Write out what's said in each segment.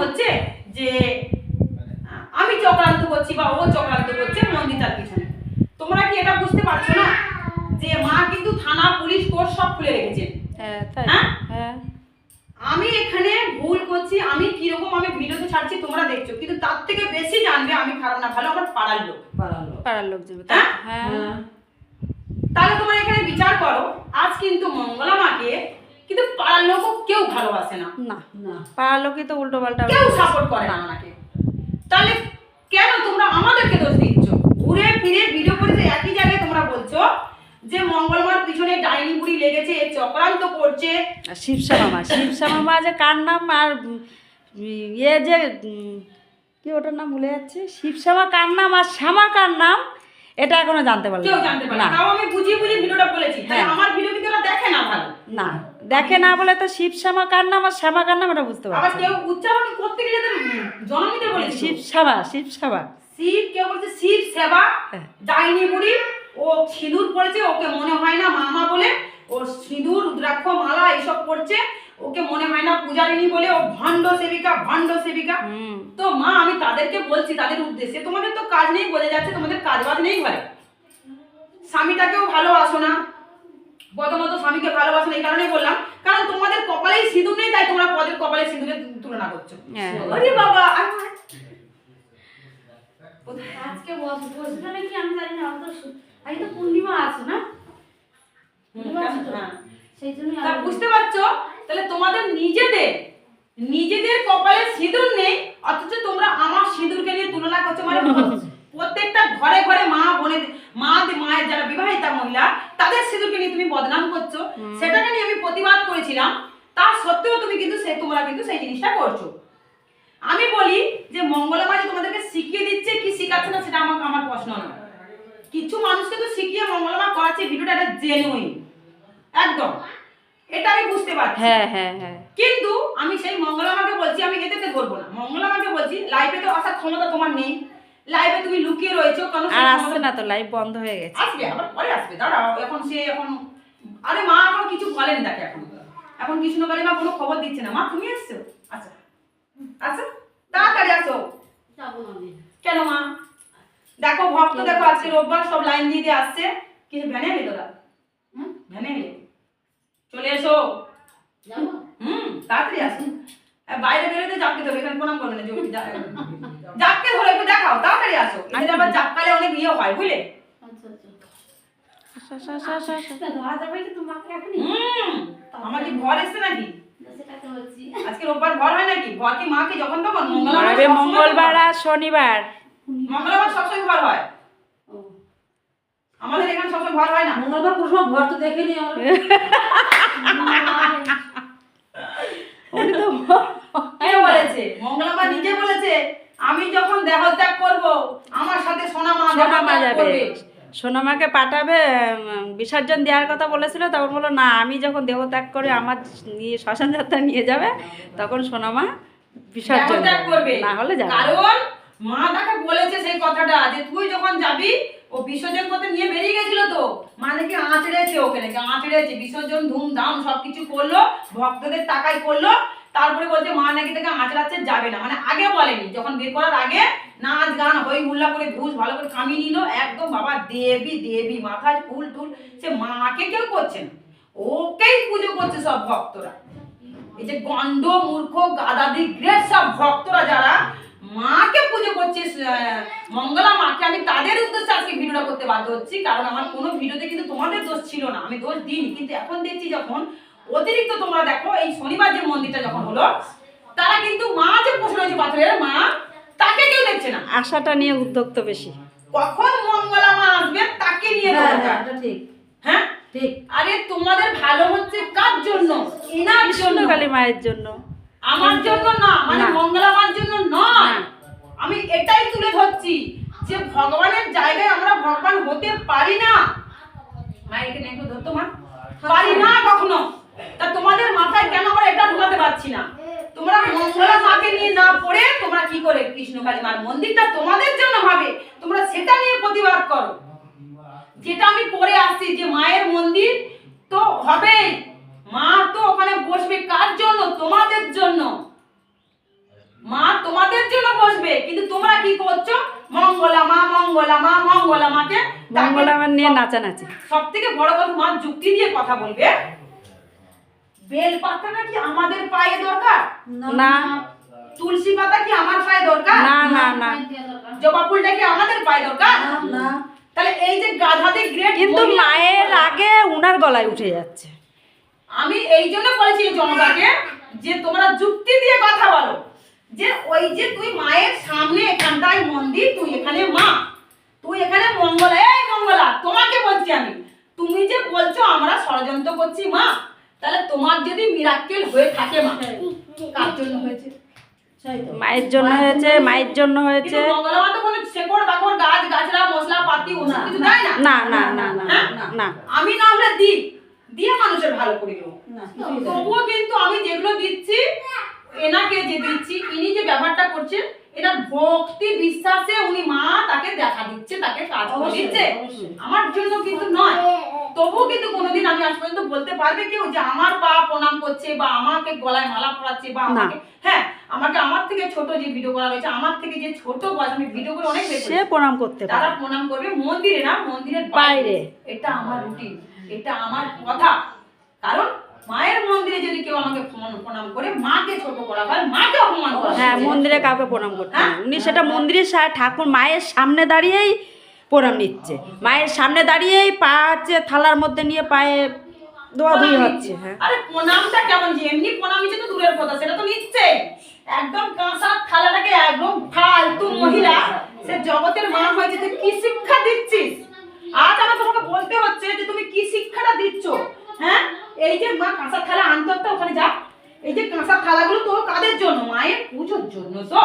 হচ্ছে যে আমি চক্রান্ত করছি বা ও চক্রান্ত করছে মন্দিরটার পিছনে। তোমরা কি এটা বুঝতে পারছ না? যে মা কিন্তু থানা পুলিশ কোর্ট সব খুলে রেখেছেন হ্যাঁ তাই। হ্যাঁ? হ্যাঁ। আমি এখানে ভুল করছি আমি কীরকম আমি ভিডিওতে ছাড়ছি তোমরা দেখছ কিন্তু তার থেকে বেশি জানবে আমি খারাপ না ভালো আমার পাড়ার লোক। পাড়ার লোক। যাবে হ্যাঁ? হ্যাঁ। তাহলে তোমরা এখানে বিচার করো আজ কিন্তু মঙ্গলা মাকে কিন্তু পাড়ার লোক কেউ ভালোবাসে না? না। পাড়ার লোকই তো উল্টো পাল্টা কেউ সাপোর্ট করে না ওনাকে। তাহলে কেন তোমরা আমাদেরকে দোষ দিচ্ছ? ঘুরে ফিরে ভিডিও করে যে একই জায়গায় তোমরা বলছো যে মঙ্গলবার পিছনে ডাইনি বুড়ি লেগেছে এ চক্রান্ত করছে। আর শিবসা মামা শিবসা মামা যে কার নাম আর ইয়ে যে কি ওটার নাম ভুলে যাচ্ছে? শিবশ্যামা কার নাম আর শ্যামা কার নাম? এটা এখনও জানতে পারলাম কেউ না। জানতে পারে না না তাও আমি বুঝিয়ে বুঝিয়ে ভিডিওটা বলেছি তাই হ্যাঁ। আমার ভিডিও কিন্তু ওরা দেখে না ভালো না দেখে না বলে তো শিব শ্যামা কার নাম আর শ্যামা কার নাম এটা বুঝতে আবার পারছি কেউ উচ্চারণ করতে গেলে জনমিতে বলেছি শিবশ্যামা শিবশ্যামা শিব কেউ বলছে শিব সেবা হ্যাঁ। ডাইনি বুড়ি ও সিঁদুর পড়েছে ওকে মনে হয় না মামা বলে ও সিঁদুর রুদ্রাক্ষ মালা এইসব পড়ছে ওকে মনে হয় না পূজারিনী বলে ও ভণ্ড সেবিকা ভণ্ড সেবিকা। তো মা আমি তাদেরকে বলছি তাদের উদ্দেশ্যে তোমাদের তো কাজ নেই বোঝা যাচ্ছে তোমাদের কাজ বাজ নেই ঘরে। স্বামীটাকেও ভালোবাসো না। প্রথমত স্বামীকে ভালোবাসো না এই কারণে বললাম। কারণ তোমাদের কপালেই সিঁদুর নেই তাই তোমরা পদের কপালে সিঁদুরের তুলনা করছ। হ্যাঁ। আরে বাবা আজকে বস বসবে নাকি আমি জানি না আমি তো আজকে তো পূর্ণিমা আছে না? হ্যাঁ। সেই জন্য বুঝতে পারছ? তাহলে তোমাদের নিজেদের নিজেদের কপালে সিঁদুর নেই অথচ তোমরা আমার সিঁদুরকে নিয়ে তুলনা করছ মানে প্রত্যেকটা ঘরে ঘরে মা বোনে মা মায়ের যারা বিবাহিতা মহিলা তাদের সিঁদুরকে নিয়ে তুমি বদনাম করছ। সেটাকে নিয়ে আমি প্রতিবাদ করেছিলাম। তা সত্ত্বেও তুমি কিন্তু সে তোমরা কিন্তু সেই জিনিসটা করছ। আমি বলি যে মঙ্গলা মা যে তোমাদেরকে শিখিয়ে দিচ্ছে কি শিখাচ্ছে না সেটা আমার আমার প্রশ্ন না কিছু মানুষকে তো শিখিয়ে মঙ্গলা মা করাচ্ছে ভিডিওটা একটা জেনুইন একদম। এটা আমি বুঝতে পারছি। হ্যাঁ হ্যাঁ হ্যাঁ। কিন্তু আমি সেই মঙ্গলামাকে বলছি আমি এদেরকে ধরবো না। মঙ্গলামাকে বলছি লাইভে তো আসার ক্ষমতা তোমার নেই। লাইভে তুমি লুকিয়ে রয়েছো আর আসছে না তো লাইভ বন্ধ হয়ে গেছে। আসবে আবার পরে আসবে দাঁড়াও এখন সে এখন আরে মা এখন কিছু বলেনি তাকে এখন। এখন কৃষ্ণকালী মা কোনো খবর দিচ্ছে না। মা তুমি এসছো? আচ্ছা। আচ্ছা তাড়াতাড়ি আসো। কেন মা? দেখো ভক্ত দেখো আজকে রোববার সব লাইন দিয়ে দিয়ে আসছে। কিছু ভ্যানে এলি তোরা? হুম? ভ্যানে এলি? চলে এসো। যাব? হুম তাড়াতাড়ি আসো। বাইরে বেরোতে জাপকে ধরবে এখানে প্রণাম করবে না জাপকে ধরে। একটু দেখাও তাড়াতাড়ি আসো। এদের আবার জাপকালে অনেক ইয়ে হয় বুঝলে? আচ্ছা আচ্ছা। আমার কি ভর এসছে নাকি? আজকে রোববার ভর হয় নাকি? ভর কি মা কি যখন তখন? মঙ্গলবার মঙ্গলবার আর শনিবার। মঙ্গলবার সবসময় ভর হয়? আমাদের এখানে সবসময় ভর হয় না। মঙ্গলবার কোনো সময় ঘর তো দেখেনি আমরা। উনি তো কে বলেছে? মঙ্গলবার নিজে বলেছে আমি যখন দেহত্যাগ করব আমার সাথে সোনা মা সোনামা দেহত্যাগ যাবে। সোনামাকে পাঠাবে বিসর্জন দেওয়ার কথা বলেছিল তখন বলল না আমি যখন দেহ ত্যাগ করে আমার নিয়ে শ্মশান যাত্রা নিয়ে যাবে তখন সোনামা বিসর্জন দেহত্যাগ দেবে। করবে। না হলে যাবে কারণ মা তাকে বলেছে সেই কথাটা যে তুই যখন যাবি ও বিসর্জন করতে নিয়ে বেরিয়ে গেছিল তো। মা নাকি আঁচড়েছে ওকে নাকি? আঁচড়েছে, বিসর্জন, ধুমধাম, সবকিছু করল, ভক্তদের টাকাই করল, তারপরে বলছে, মা নাকি তাকে আঁচড়াচ্ছে যাবে না। মানে আগে বলেনি, যখন বের করার আগে নাচ, গান, হই হুল্লা করে ঘুষ ভালো করে কামিয়ে নিল, একদম বাবা দেবী দেবী, মাথায় ফুল টুল। সে মাকে কেউ করছে না। ওকেই পুজো করছে সব ভক্তরা। এই যে গন্ড, মূর্খ গাদাদি গ্রেট সব ভক্তরা যারা মাকে পুজো করছে মঙ্গলা মাকে। আমি তাদের উদ্দেশ্যে আজকে ভিডিওটা করতে বাধ্য হচ্ছি কারণ আমার কোনো ভিডিওতে কিন্তু তোমাদের দোষ ছিল না। আমি দোষ দিইনি কিন্তু এখন দেখছি যখন অতিরিক্ত তোমরা দেখো এই শনিবার যে মন্দিরটা যখন হলো তারা কিন্তু মা যে বসে হয়েছে পাথরের মা তাকে কেউ দেখছে না। আশাটা নিয়ে উদ্যোক্ত বেশি। কখন মঙ্গলা মা আসবে তাকে নিয়ে হ্যাঁ। হ্যাঁ এটা ঠিক। হ্যাঁ? ঠিক। আরে তোমাদের ভালো হচ্ছে কার জন্য? এনার জন্য। কৃষ্ণকালী মায়ের জন্য। আমার জন্য না মানে। মঙ্গলামার জন্য নয় আমি এটাই তুলে ধরছি যে ভগবানের জায়গায় আমরা ভগবান হতে পারি না। মা এখানে একটু ধরতো মা। পারি না কখনো। তা তোমাদের মাথায় কেন আমরা এটা ঢুকাতে পারছি না? তোমরা মঙ্গলা মাকে নিয়ে না পড়ে তোমরা কি করে কৃষ্ণকালী মার মন্দিরটা তোমাদের জন্য হবে তোমরা সেটা নিয়ে প্রতিবাদ করো। যেটা আমি করে আসছি যে মায়ের মন্দির তো হবেই। মা তো ওখানে বসবে কার জন্য? তোমাদের জন্য। মা তোমাদের জন্য বসবে কিন্তু তোমরা কি করছ? মঙ্গলা মা মঙ্গলা মা মঙ্গলা মাকে মঙ্গল আমার নিয়ে নাচানাচি। সব থেকে বড় কথা মা যুক্তি দিয়ে কথা বলবে। বেল পাতা নাকি আমাদের পায়ে দরকার? না। তুলসী পাতা কি আমার পায়ে দরকার? না না না। জবা ফুলটা কি আমাদের পায়ে দরকার? না তাহলে এই যে গাধাদের গ্রেট কিন্তু মায়ের আগে উনার গলায় উঠে যাচ্ছে। আমি এই জন্য বলেছি জনতাকে যে তোমরা যুক্তি দিয়ে কথা বলো। যে ওই যে তুই মায়ের সামনে এখানটায় মন্দির তুই এখানে মা। তুই এখানে মঙ্গলা। এই মঙ্গলা তোমাকে বলছি আমি। তুমি যে বলছো আমরা ষড়যন্ত্র করছি মা। তাহলে তোমার যদি মিরাক্কেল হয়ে থাকে মা। কার জন্য হয়েছে? মায়ের জন্য হয়েছে মায়ের জন্য হয়েছে। না না। না না না হ্যাঁ? না। আমি না আমরা দিই। দিয়ে মানুষের ভালো করে দেবো না কিছুই দেয় না। তবুও কিন্তু আমি যেগুলো দিচ্ছি এনাকে যে দিচ্ছি ইনি যে ব্যবহারটা করছেন এটা ভক্তি বিশ্বাসে উনি মা তাকে দেখা দিচ্ছে তাকে কাজ করে দিচ্ছে। আমার জন্য কিন্তু নয়। তবুও কিন্তু কোনোদিন আমি আজ পর্যন্ত বলতে পারবে কেউ যে আমার পা প্রণাম করছে বা আমাকে গলায় মালা পরাচ্ছে বা আমাকে হ্যাঁ আমাকে আমার থেকে ছোট যে ভিডিও করা রয়েছে আমার থেকে যে ছোট বয়স আমি ভিডিও করে অনেক সে প্রণাম করতে তারা প্রণাম করবে। মন্দিরে না মন্দিরের বাইরে। বাইরে। এটা আমার রুটিন এটা আমার কথা। কারণ মায়ের মন্দিরে যদি কেউ আমাকে প্রণাম- করে মাকে ছোট করা হয় মাকে অপমান করা হ্যাঁ মন্দিরে কাউকে প্রণাম করতে হ্যাঁ? উনি সেটা মন্দিরের ঠাকুর মায়ের সামনে দাঁড়িয়েই প্রণাম নিচ্ছে। মায়ের সামনে দাঁড়িয়েই পা হচ্ছে থালার মধ্যে নিয়ে পায়ে হচ্ছে হ্যাঁ। আরে প্রণামটা কেমন যে এমনি প্রণাম নিচ্ছে তো দূরের কথা সেটা তো নিচ্ছে একদম কাঁসা থালাটাকে একদম ফালতু মহিলা সে জগতের মা হয়েছে তুই কি শিক্ষা দিচ্ছিস? আজ আমার তোমাকে বলতে হচ্ছে যে তুমি কি শিক্ষাটা দিচ্ছ হ্যাঁ? এই যে মা কাঁসা থালা আনতে একটা ওখানে যা। এই যে কাঁসা থালাগুলো তো কাদের জন্য? মায়ের পুজোর জন্য তো।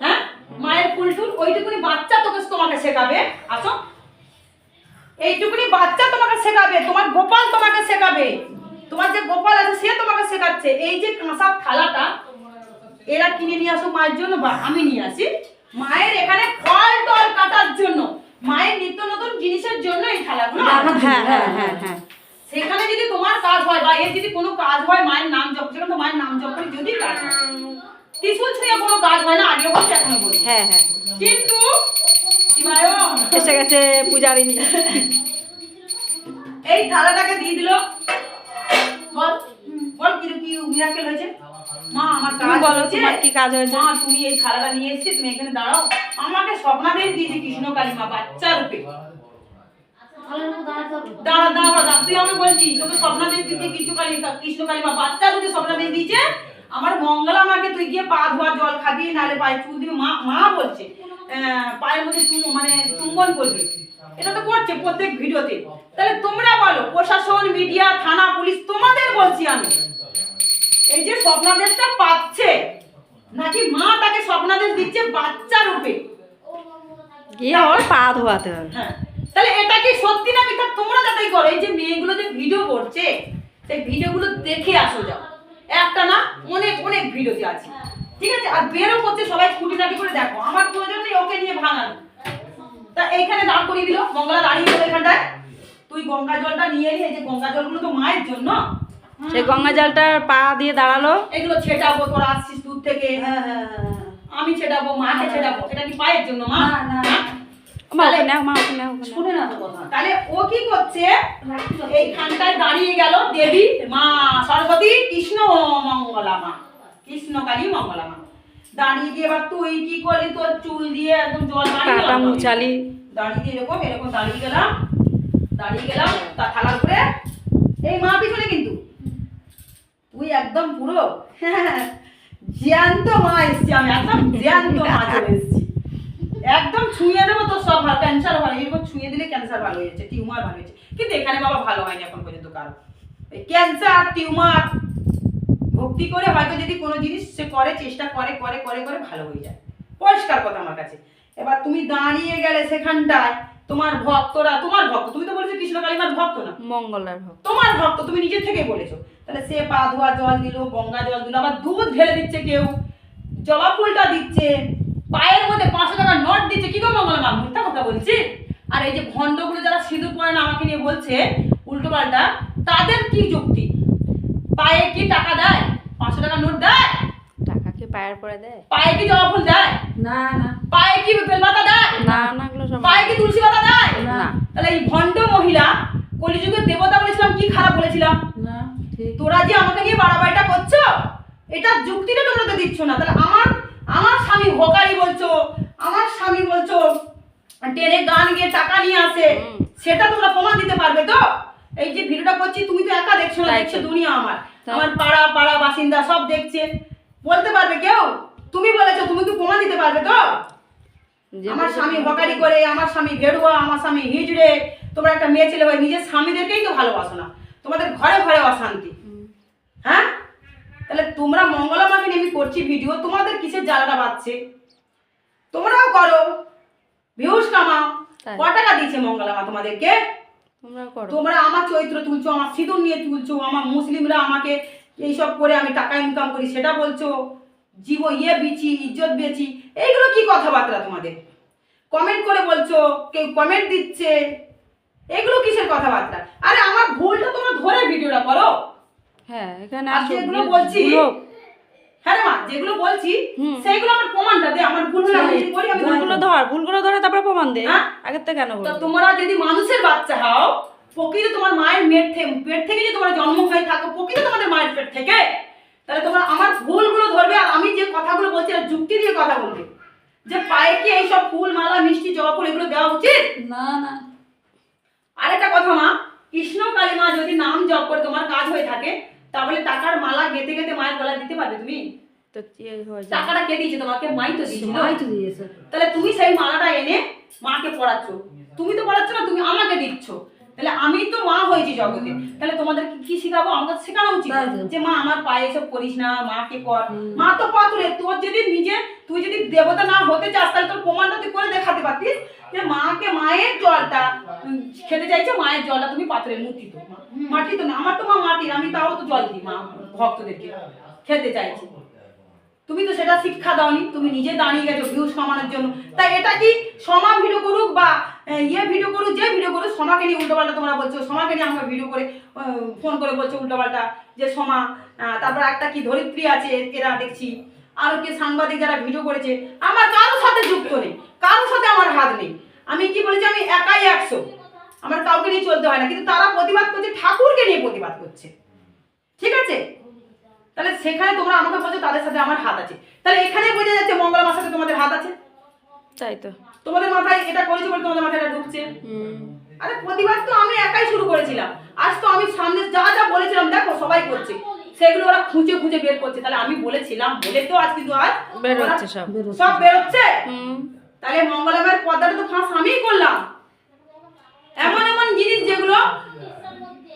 হ্যাঁ? মায়ের ফুল টুল, ওইটুকুনি বাচ্চা তোকে তোমাকে শেখাবে। আসো। এইটুকুনি বাচ্চা তোমাকে শেখাবে, তোমার গোপাল তোমাকে শেখাবে। তোমার যে গোপাল আছে, সে তোমাকে শেখাচ্ছে। এই যে কাঁসার থালাটা, এরা কিনে নিয়ে আসো মায়ের জন্য বা আমি নিয়ে আসি। মায়ের এখানে ফল টল কাটার জন্য। মায়ের নিত্য নতুন জিনিসের জন্য এই থালাগুলো আনা। হ্যাঁ হ্যাঁ হ্যাঁ হ্যাঁ। সেখানে যদি তোমার কাজ হয় বা এর যদি কোনো কাজ হয় মায়ের নাম জপ সেখানে তো মায়ের নাম জপ করে যদি কাজ হয়। ত্রিশুল ছুঁয়ে কোনো কাজ হয় না আগে বলছি এখনও বলি। হ্যাঁ হ্যাঁ। কিন্তু এসে গেছে পূজারিনী এই থালাটাকে দিয়ে দিল। বল। বল কি কি মিরাকেল হয়েছে? মা আমার কাজ বলো। তোমার কি কাজ হয়েছে? মা তুমি এই থালাটা নিয়ে এসেছি তুমি এখানে দাঁড়াও। আমাকে স্বপ্নাদেশ দিয়েছে কৃষ্ণ কালী মা বাচ্চা রূপে। দাঁড়া দাঁড়া দাঁড়া তুই আমাকে বলছি তোকে স্বপ্নাদেশ দিতে কিছু কালী কৃষ্ণ কালী মা বাচ্চা রূপে স্বপ্নাদেশ দিয়েছে। আমার মঙ্গলা মাকে তুই গিয়ে পা ধোয়া জল খাবি নাহলে পায়ে চুল দিবি। মা মা বলছে পায়ের মধ্যে চুম মানে চুম্বন করবি। এটা তো করছে প্রত্যেক ভিডিওতে। তাহলে তোমরা বলো প্রশাসন মিডিয়া থানা পুলিশ তোমাদের বলছি আমি। এই যে স্বপ্নাদেশটা পাচ্ছে নাকি মা তাকে স্বপ্নাদেশ দিচ্ছে বাচ্চা রূপে? গিয়ে ওর পা ধোয়াতে হবে। হ্যাঁ তাহলে এটা কি সত্যি না মিথ্যা? তোমরা যাতেই করো এই যে মেয়েগুলো যে ভিডিও করছে সেই ভিডিওগুলো দেখে আসো যাও। একটা না অনেক অনেক ভিডিওতে আছে। ঠিক আছে? আর বেরও করছে সবাই খুঁটিনাটি করে দেখো। আমার প্রয়োজন নেই ওকে নিয়ে ভাঙানো। তা এইখানে দাঁড় করিয়ে দিল। মঙ্গলা দাঁড়িয়ে গেল এখানটায়। তুই গঙ্গা জলটা নিয়ে এলি এই যে গঙ্গা জলগুলো তো মায়ের জন্য। সেই গঙ্গা জলটার পা দিয়ে দাঁড়াল। এগুলো ছেটাবো তোরা আসছিস দূর থেকে। হ্যাঁ হ্যাঁ হ্যাঁ আমি ছেটাবো মাকে ছেটাবো এটা কি পায়ের জন্য মা? না, না, না। মা ওকে নাও মা ওকে নাও ওকে নাও। শুনে না তো কথা। তাহলে ও কি করছে? এইখানটায় দাঁড়িয়ে গেল দেবী মা সরস্বতী কৃষ্ণ মঙ্গলা মা। কৃষ্ণ মঙ্গলা মা। দাঁড়িয়ে দিয়ে এবার তুই কি করলি? তোর চুল দিয়ে একদম জল মুচালি দাঁড়িয়ে দিয়ে এরকম এরকম দাঁড়িয়ে গেলাম। দাঁড়িয়ে গেলাম তার থালার উপরে। এই মা পিছনে কিন্তু। তুই একদম পুরো জ্যান্ত মা এসছি আমি, একদম জ্যান্ত মা চলে এসছি। একদম ছুঁয়ে দেবো তো সব ভালো ক্যান্সার ভালো এরকম ছুঁয়ে দিলে ক্যান্সার ভালো হয়ে যাচ্ছে টিউমার ভালো হয়েছে কিন্তু এখানে বাবা ভালো হয়নি এখন পর্যন্ত কারও। ক্যান্সার টিউমার ভক্তি করে হয়তো যদি কোনো জিনিস সে করে, চেষ্টা করে করে করে করে ভালো হয়ে যায়। পরিষ্কার কথা আমার কাছে। এবার তুমি দাঁড়িয়ে গেলে সেখানটায় তোমার ভক্তরা তোমার ভক্ত তুমি তো বলেছ কৃষ্ণ কালিমার ভক্ত না। মঙ্গলার ভক্ত। তোমার ভক্ত তুমি নিজের থেকে বলেছ। তাহলে সে পা ধোয়া জল দিল গঙ্গা জল দিল আবার দুধ ঢেলে দিচ্ছে কেউ জবা ফুলটা দিচ্ছে পায়ের মধ্যে পাঁচশো টাকার নোট দিচ্ছে কি গো মঙ্গল মা মিথ্যা কথা বলছি? আর এই যে ভণ্ডগুলো যারা সিঁদুর পরে না আমাকে নিয়ে বলছে উল্টো পাল্টা তাদের কি যুক্তি? পায়ে কি টাকা দেয়? পাঁচশো টাকা নোট দেয়? পায়ের পরে দেয়? পায়ে কি জবা ফুল দেয়? না না। পায়ে কি বেলপাতা দেয়? না না এগুলো সব পায়ে কি তুলসী পাতা দেয়? না। তাহলে এই ভণ্ড মহিলা কলিযুগের দেবতা বলেছিলাম কি খারাপ বলেছিলাম? না ঠিক। তোরা যে আমাকে নিয়ে বাড়াবাড়িটা করছ এটা যুক্তিটা তোমরা তো দিচ্ছ না। তাহলে আমার আমার স্বামী হোকারি বলছো আমার স্বামী বলছো ট্রেনে গান গিয়ে টাকা নিয়ে আসে সেটা তোমরা প্রমাণ দিতে পারবে তো? এই যে ভিডিওটা করছি তুমি তো একা দেখছ না। দেখছে দুনিয়া আমার। আমার পাড়া পাড়া বাসিন্দা সব দেখছে। বলতে পারবে কেউ? তুমি বলেছ তুমি কি প্রমাণ দিতে পারবে তো? আমার স্বামী হকারি করে আমার স্বামী গেরুয়া আমার স্বামী হিজড়ে তোমরা একটা মেয়ে ছেলে হয়ে নিজের স্বামীদেরকেই তো ভালোবাসো না। তোমাদের ঘরে ঘরে অশান্তি। হ্যাঁ? তাহলে তোমরা মঙ্গলা মাকে নিয়ে আমি করছি ভিডিও তোমাদের কিসের জ্বালাটা বাজছে? তোমরাও করো। ভিউজ কামাও। ক টাকা দিয়েছে মঙ্গলা মা তোমাদেরকে? তোমরা তোমরা আমার চরিত্র তুলছো আমার সিঁদুর নিয়ে তুলছো আমার মুসলিমরা আমাকে এইসব করে আমি টাকা ইনকাম করি সেটা বলছো? জীব ইয়ে বিচি ইজ্জত বেচি এইগুলো কি কথাবার্তা তোমাদের? কমেন্ট করে বলছো কেউ কমেন্ট দিচ্ছে এগুলো কিসের কথাবার্তা? আরে আমার ভুলটা তোমরা ধরে ভিডিওটা করো। হ্যাঁ এখানে আর আসো, যেগুলো বলছি। হ্যাঁ মা যেগুলো বলছি। সেইগুলো আমার প্রমাণটা দে আমার ভুল হলে আমি করি আমি ভুলগুলো ধর ভুলগুলো ধরে তারপরে প্রমাণ দে। হ্যাঁ? আগের থেকে কেন তো তোমরা যদি মানুষের বাচ্চা হও প্রকৃত তোমার মায়ের মেট থেকে পেট থেকে যদি তোমার জন্ম হয়ে থাকো প্রকৃত তোমাদের মায়ের পেট থেকে। তাহলে তোমরা আমার ভুলগুলো ধরবে আর আমি যে কথাগুলো বলছি আর যুক্তি দিয়ে কথা বলবে। যে পায়ে কি এইসব ফুল মালা মিষ্টি জবা ফুল এগুলো দেওয়া উচিত? না না। আরেকটা কথা মা কৃষ্ণ কালী মা যদি নাম জপ করে তোমার কাজ হয়ে থাকে তাহলে টাকার মালা গেতে গেতে মায়ের গলায় দিতে পারবে তুমি? টাকাটা কে দিয়েছে তোমাকে? মাই তো মাই তো দিয়েছে। তাহলে তুমি সেই মালাটা এনে মাকে পড়াচ্ছ। তুমি তো পড়াচ্ছ না তুমি আমাকে দিচ্ছ। তাহলে আমি তো মা হয়েছি জগতে। তাহলে তোমাদের কি- কি শেখাবো? আমাকে শেখানো উচিত। যে মা আমার পায়ে এসব করিস না মাকে কর। মা তো পাথরে। তোর যদি নিজে তুই যদি দেবতা না হতে চাস তাহলে তোর প্রমাণটা তুই করে দেখাতে পারতিস যে মাকে মায়ের জলটা খেতে চাইছে মায়ের জলটা তুমি পাথরের মূর্তি তো মাটি তো না। আমার তো মা মাটির আমি তাও তো জল দিই মা ভক্তদেরকে। খেতে চাইছি। তুমি তো সেটা শিক্ষা দাওনি তুমি নিজে দাঁড়িয়ে গেছো ভিউজ কামানোর জন্য। তাই এটা কি সমা ভিডিও করুক বা ইয়ে ভিডিও করুক, যে ভিডিও করুক, সমাকে নিয়ে উল্টোপাল্টা তোমরা বলছো, সমাকে নিয়ে আমাকে ভিডিও করে ফোন করে বলছো উল্টোপাল্টা যে সমা তারপর একটা কি ধরিত্রী আছে এরা দেখছি, আরও কে সাংবাদিক যারা ভিডিও করেছে, আমার কারোর সাথে যুক্ত নেই, কারোর সাথে আমার হাত নেই। আমি কি বলেছি, আমি একাই একশো। আমার কাউকে নিয়ে চলতে হয় না, কিন্তু তারা প্রতিবাদ করছে, ঠাকুরকে নিয়ে প্রতিবাদ করছে। ঠিক আছে? তাহলে সেখানে তোমরা আমাকে বলছো, তাদের সাথে আমার হাত আছে। তাহলে এখানে বোঝা যাচ্ছে মঙ্গলা মার সাথে তোমাদের হাত আছে। তাই তো। তোমাদের মাথায় এটা করেছি বলে তোমাদের মাথায় এটা ঢুকছে। আরে প্রতিবাদ তো আমি একাই শুরু করেছিলাম। আজ তো আমি সামনে যা যা বলেছিলাম দেখো সবাই করছে। সেগুলো ওরা খুঁজে খুঁজে বের করছে। তাহলে আমি বলেছিলাম বলে তো আজ কিন্তু আজ বের হচ্ছে সব। বেরোচ্ছে। সব বেরোচ্ছে তাহলে মঙ্গলামের পর্দাটা তো ফাঁস আমিই করলাম। এমন এমন জিনিস যেগুলো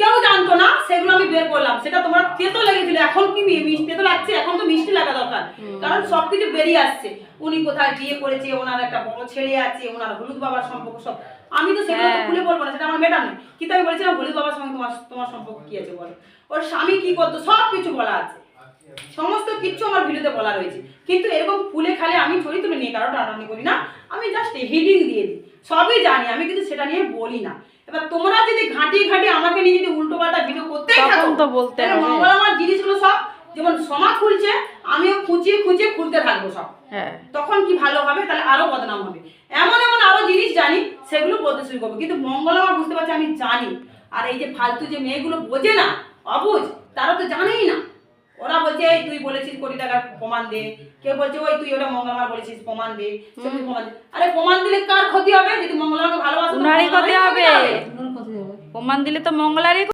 কেউ জানতো না সেগুলো আমি বের করলাম। সেটা তোমার তেতো লেগেছিল এখন কি মিষ্টি? তেতো লাগছে এখন তো মিষ্টি লাগা দরকার। কারণ সবকিছু বেরিয়ে আসছে। উনি কোথায় বিয়ে করেছে ওনার একটা বড় ছেলে আছে ওনার হলুদ বাবার সম্পর্ক সব। আমি তো সেগুলো তো হ্যাঁ। খুলে বলব না সেটা আমার মেটার নেই কিন্তু আমি বলেছিলাম হলুদ বাবার সঙ্গে তোমার তোমার সম্পর্ক কি আছে বলো? ওর স্বামী কি করতো সব কিছু বলা আছে। সমস্ত কিছু আমার ভিডিওতে বলা রয়েছে। কিন্তু এরকম ফুলে খালে আমি চরিত্র নিয়ে কারও টানাটানি করি না। আমি জাস্ট হিডিং দিয়ে দিই। সবই জানি আমি কিন্তু সেটা নিয়ে বলি না। এবার তোমরা যদি ঘাঁটি ঘাঁটি আমাকে নিয়ে যদি উল্টো পাল্টা ভিডিও করতেই থাকো তো বলতে হবে। মঙ্গলবার জিনিসগুলো সব যেমন সমা খুলছে আমিও খুঁচিয়ে খুঁচিয়ে খুলতে থাকব সব। হ্যাঁ। তখন কি ভালো হবে? তাহলে আরও বদনাম হবে। এমন এমন আরও জিনিস জানি সেগুলো বলতে শুরু করব। কিন্তু মঙ্গলমা বুঝতে পারছে আমি জানি। আর এই যে ফালতু যে মেয়েগুলো বোঝে না অবুঝ তারা তো জানেই না। ওরা বলছে এই তুই বলেছিস কোটি টাকার প্রমাণ দে। কেউ বলছে ওই তুই ওটা মঙ্গলবার বলেছিস প্রমাণ দে। সে প্রমাণ দে। আরে প্রমাণ দিলে কার ক্ষতি হবে? যদি মঙ্গলবারকে ভালোবাসো উনারই ক্ষতি হবে। প্রমাণ দিলে তো মঙ্গলারই